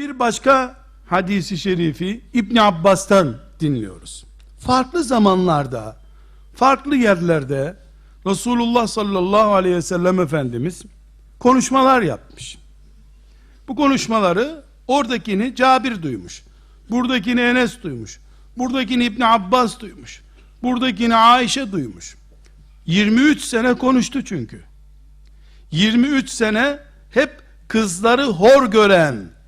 Bir başka hadisi şerifi İbn Abbas'tan dinliyoruz. Farklı zamanlarda, farklı yerlerde Resulullah sallallahu aleyhi ve sellem Efendimiz konuşmalar yapmış. Bu konuşmaları oradakini Cabir duymuş. Buradakini Enes duymuş. Buradakini İbn Abbas duymuş. Buradakini Ayşe duymuş. 23 sene konuştu çünkü. 23 sene hep kızları hor gören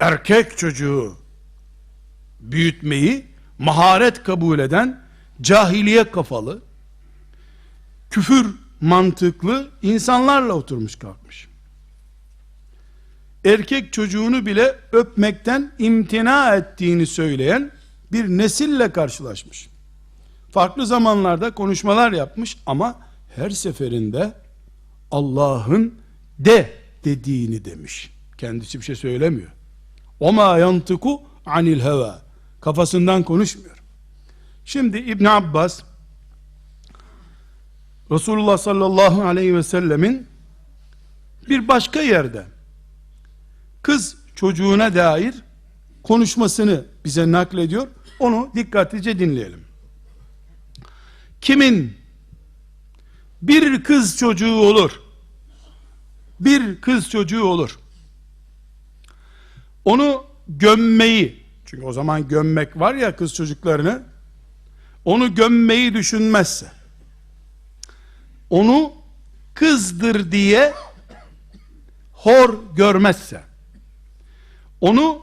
erkek çocuğu büyütmeyi maharet kabul eden cahiliye kafalı küfür mantıklı insanlarla oturmuş kalkmış. Erkek çocuğunu bile öpmekten imtina ettiğini söyleyen bir nesille karşılaşmış. Farklı zamanlarda konuşmalar yapmış ama her seferinde Allah'ın de dediğini demiş. Kendisi bir şey söylemiyor. O ma yantıku anil heva. Kafasından konuşmuyor. Şimdi İbn Abbas Resulullah sallallahu aleyhi ve sellemin bir başka yerde kız çocuğuna dair konuşmasını bize naklediyor. Onu dikkatlice dinleyelim. Kimin bir kız çocuğu olur, bir kız çocuğu olur, onu gömmeyi, çünkü o zaman gömmek var ya kız çocuklarını, onu gömmeyi düşünmezse, onu kızdır diye hor görmezse, onu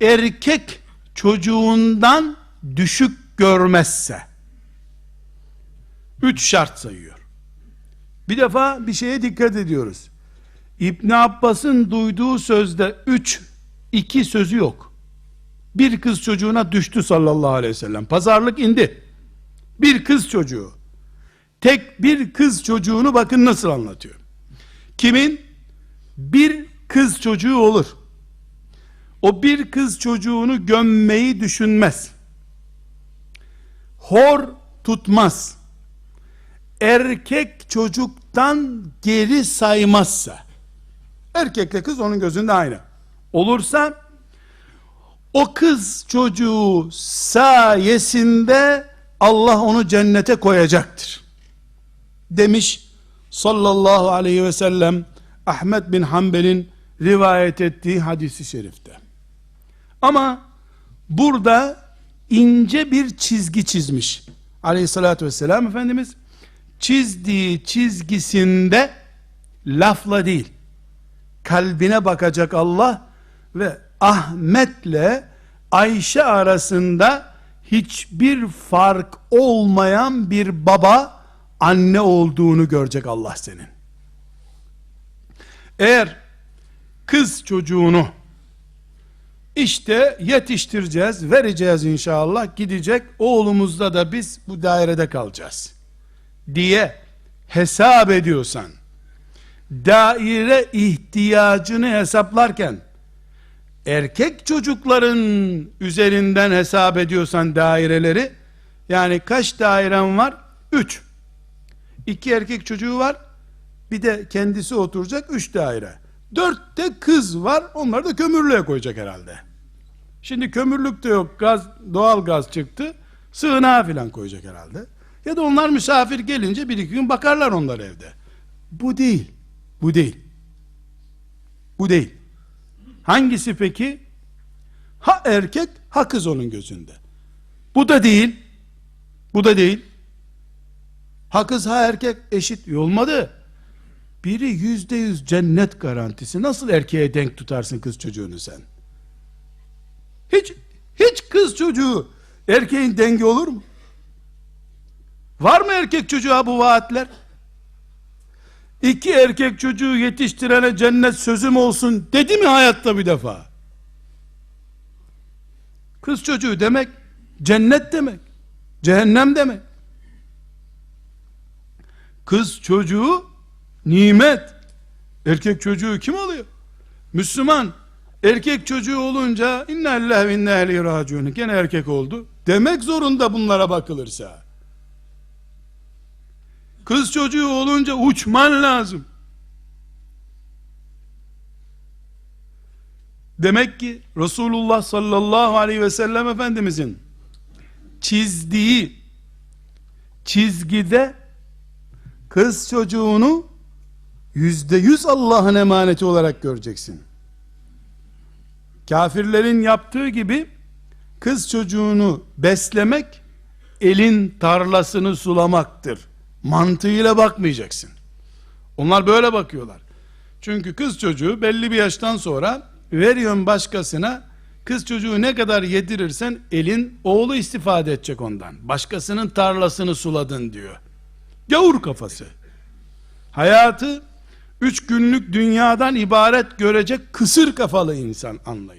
erkek çocuğundan düşük görmezse, üç şart sayıyor. Bir defa bir şeye dikkat ediyoruz. İbn Abbas'ın duyduğu sözde üç, iki sözü yok. Bir kız çocuğuna düştü sallallahu aleyhi ve sellem. Pazarlık indi. Bir kız çocuğu. Tek bir kız çocuğunu bakın nasıl anlatıyor. Kimin? Bir kız çocuğu olur. O bir kız çocuğunu gömmeyi düşünmez. Hor tutmaz. Erkek çocuktan geri saymazsa, erkekle kız onun gözünde aynı. Olursa, o kız çocuğu sayesinde Allah onu cennete koyacaktır. Demiş sallallahu aleyhi ve sellem Ahmet bin Hanbel'in rivayet ettiği hadisi şerifte. Ama burada ince bir çizgi çizmiş. Aleyhissalatü vesselam Efendimiz çizdiği çizgisinde lafla değil kalbine bakacak Allah ve Ahmet'le Ayşe arasında hiçbir fark olmayan bir baba anne olduğunu görecek Allah senin. Eğer kız çocuğunu işte yetiştireceğiz, vereceğiz inşallah, gidecek, oğlumuzda da biz bu dairede kalacağız diye hesap ediyorsan, daire ihtiyacını hesaplarken, erkek çocukların üzerinden hesap ediyorsan daireleri, yani kaç dairen var? Üç. İki erkek çocuğu var, bir de kendisi oturacak üç daire. Dörtte kız var, onları da kömürlüğe koyacak herhalde. Şimdi kömürlük de yok, gaz, doğal gaz çıktı, sığınağa filan koyacak herhalde. Ya da onlar misafir gelince bir iki gün bakarlar onlar evde. Bu değil. Bu değil. Bu değil. Hangisi peki? Ha erkek, ha kız onun gözünde. Bu da değil. Bu da değil. Ha kız ha erkek eşit olmadı. Biri yüzde yüz cennet garantisi. Nasıl erkeğe denk tutarsın kız çocuğunu sen? Hiç, hiç kız çocuğu erkeğin dengi olur mu? Var mı erkek çocuğa bu vaatler? İki erkek çocuğu yetiştirene cennet sözüm olsun dedi mi hayatta bir defa? Kız çocuğu demek cennet demek. Cehennem demek. Kız çocuğu nimet. Erkek çocuğu kim oluyor? Müslüman erkek çocuğu olunca inna lillahi ve inna ileyhi raciun gene erkek oldu. Demek zorunda bunlara bakılırsa. Kız çocuğu olunca uçman lazım. Demek ki Resulullah sallallahu aleyhi ve sellem Efendimizin çizdiği çizgide kız çocuğunu yüzde yüz Allah'ın emaneti olarak göreceksin. Kafirlerin yaptığı gibi kız çocuğunu beslemek elin tarlasını sulamaktır. Mantığıyla bakmayacaksın. Onlar böyle bakıyorlar. Çünkü kız çocuğu belli bir yaştan sonra veriyorsun başkasına kız çocuğu ne kadar yedirirsen elin oğlu istifade edecek ondan. Başkasının tarlasını suladın diyor. Gavur kafası. Hayatı üç günlük dünyadan ibaret görecek kısır kafalı insan anlayışı.